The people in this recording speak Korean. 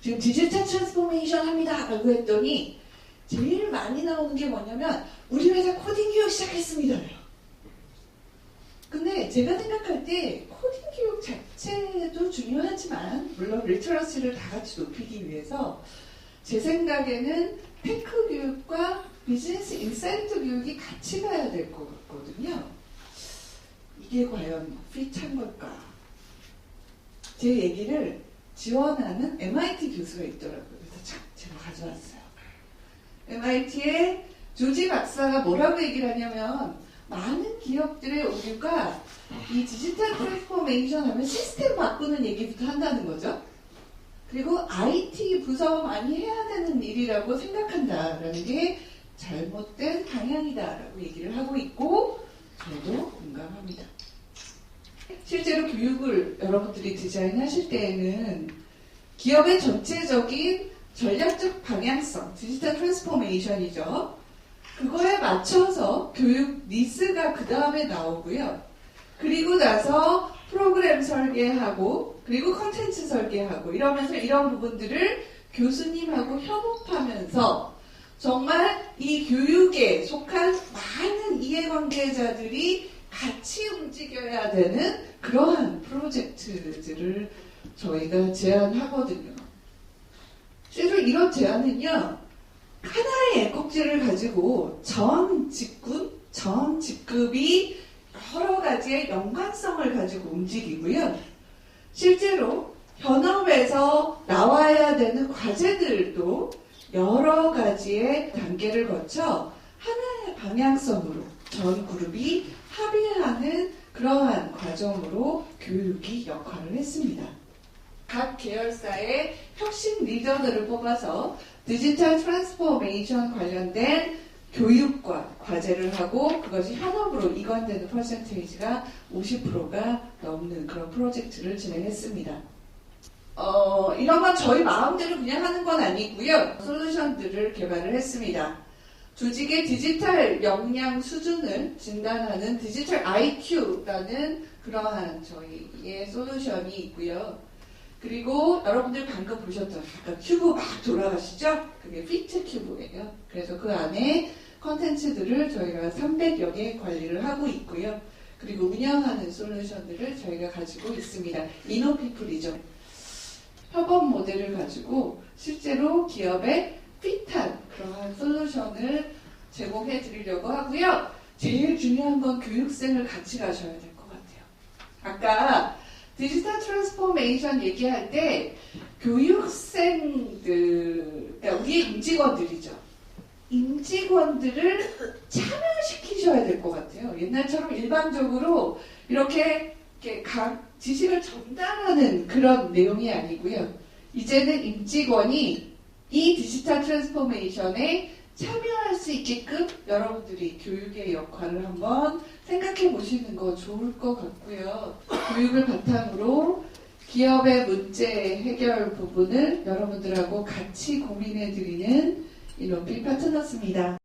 지금 디지털 트랜스포메이션 합니다. 라고 했더니 제일 많이 나오는 게 뭐냐면 우리 회사 코딩 교육 시작했습니다요. 근데 제가 생각할 때 코딩 교육 자체도 중요하지만 물론 리터러시를 다 같이 높이기 위해서 제 생각에는 테크 교육과 비즈니스 인사이트 교육이 같이 가야 될 것 같거든요. 이게 과연 피트한 걸까? 제 얘기를 지원하는 MIT 교수가 있더라고요. 그래서 참 제가 가져왔어요. MIT의 조지 박사가 뭐라고 얘기를 하냐면 많은 기업들의 오류가 이 디지털 트랜스포메이션 하면 시스템 바꾸는 얘기부터 한다는 거죠. 그리고 IT 부서 많이 해야 되는 일이라고 생각한다라는 게 잘못된 방향이다라고 얘기를 하고 있고 저도 공감합니다. 실제로 교육을 여러분들이 디자인하실 때에는 기업의 전체적인 전략적 방향성, 디지털 트랜스포메이션이죠. 그거에 맞춰서 교육 니스가 그 다음에 나오고요. 그리고 나서 프로그램 설계하고 그리고 컨텐츠 설계하고 이러면서 이런 부분들을 교수님하고 협업하면서 정말 이 교육에 속한 많은 이해관계자들이 같이 움직여야 되는 그러한 프로젝트들을 저희가 제안하거든요. 실제로 이런 제안은요, 하나의 꼭지를 가지고 전 직군, 전 직급이 여러 가지의 연관성을 가지고 움직이고요. 실제로 현업에서 나와야 되는 과제들도 여러 가지의 단계를 거쳐 하나의 방향성으로 전 그룹이 합의하는 그러한 과정으로 교육이 역할을 했습니다. 각 계열사의 혁신 리더들을 뽑아서 디지털 트랜스포메이션 관련된 교육과 과제를 하고 그것이 현업으로 이관되는 퍼센테이지가 50%가 넘는 그런 프로젝트를 진행했습니다. 어, 이런 건 저희 마음대로 그냥 하는 건 아니고요. 솔루션들을 개발을 했습니다. 조직의 디지털 역량 수준을 진단하는 디지털 IQ라는 그러한 저희의 솔루션이 있고요. 그리고 여러분들 방금 보셨죠? 아까 큐브 막 돌아가시죠? 그게 피트 큐브예요. 그래서 그 안에 컨텐츠들을 저희가 300여 개 관리를 하고 있고요. 그리고 운영하는 솔루션들을 저희가 가지고 있습니다. 이노피플이죠. 협업 모델을 가지고 실제로 기업에 핏한 그러한 솔루션을 제공해 드리려고 하고요. 제일 중요한 건 교육생을 같이 가셔야 될 것 같아요. 아까 디지털 트랜스포메이션 얘기할 때 교육생들, 그러니까 우리 임직원들이죠. 임직원들을 참여시키셔야 될 것 같아요. 옛날처럼 일반적으로 이렇게, 이렇게 각 지식을 전달하는 그런 내용이 아니고요. 이제는 임직원이 이 디지털 트랜스포메이션에 참여할 수 있게끔 여러분들이 교육의 역할을 한번 생각해 보시는 거 좋을 것 같고요. 교육을 바탕으로 기업의 문제 해결 부분을 여러분들하고 같이 고민해 드리는 이노피 파트너스입니다.